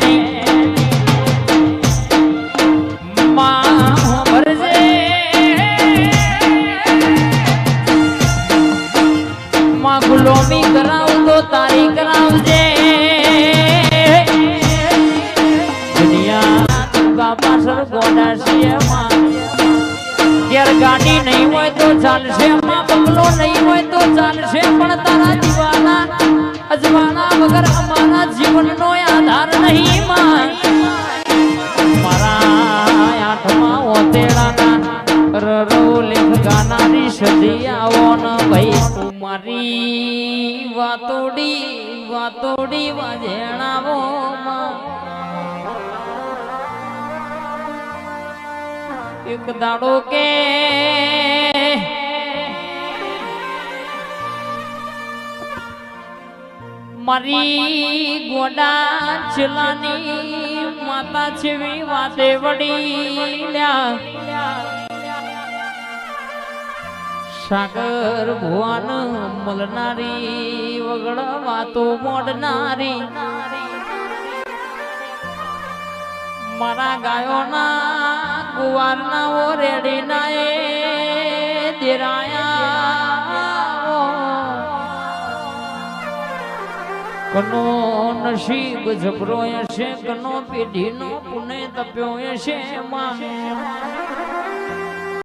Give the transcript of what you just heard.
નહીં. માં નહીં. વાગશે ગુલામી કરાવું તો તારી કરાવજે. દુનિયા તુગા પાછળ ગોડા માં. ઘેર ગાડી નહીં હોય તો ચાલશે, માં નહીં હોય તો ચાલશે, પણ તારા દીવાના અજવાના વગર અમારા જીવનનો આધાર નહીં મારા આઠમા ઓતેડાના રરો લેખ ગાનારી સદી આવો ન ભાઈ તું મારી વાતોડી વાતોડી વાજેણાવો એક દાડો કે મારી ગોડા ચલાની માતા છેવી વાતે વડી સાગર ભુવન મલનારી, વગડ વાતો મોડનારી. મારા ગાયોના કુવારના ઓ રેડીના એ દેરાયા કનો નસીબ જબરો છે કનો પેઢીનો પુણે તપ્યો છે માં